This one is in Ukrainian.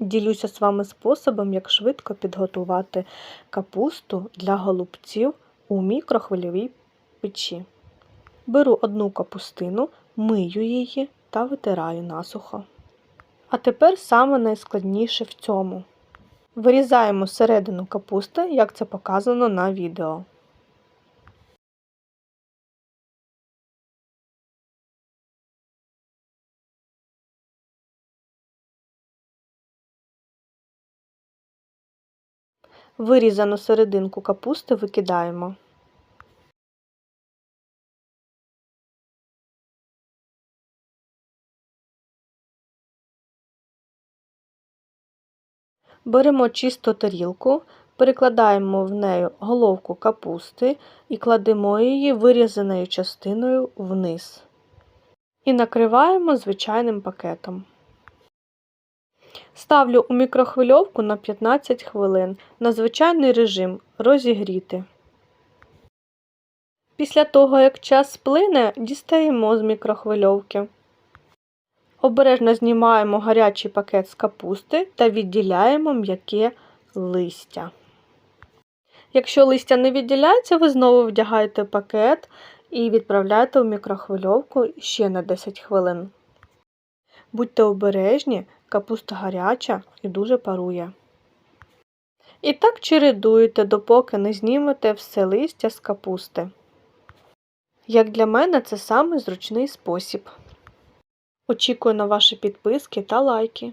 Ділюся з вами способом, як швидко підготувати капусту для голубців у мікрохвильовій печі. Беру одну капустину, мию її та витираю насухо. А тепер саме найскладніше в цьому. Вирізаємо середину капусти, як це показано на відео. Вирізану серединку капусти викидаємо. Беремо чисту тарілку, перекладаємо в неї головку капусти і кладемо її вирізаною частиною вниз. І накриваємо звичайним пакетом. Ставлю у мікрохвильовку на 15 хвилин на звичайний режим розігріти. Після того, як час сплине, дістаємо з мікрохвильовки. Обережно знімаємо гарячий пакет з капусти та відділяємо м'яке листя. Якщо листя не відділяється, ви знову вдягаєте пакет і відправляєте в мікрохвильовку ще на 10 хвилин. Будьте обережні, капуста гаряча і дуже парує. І так чередуйте, допоки не знімете все листя з капусти. Як для мене, це самий зручний спосіб. Очікую на ваші підписки та лайки.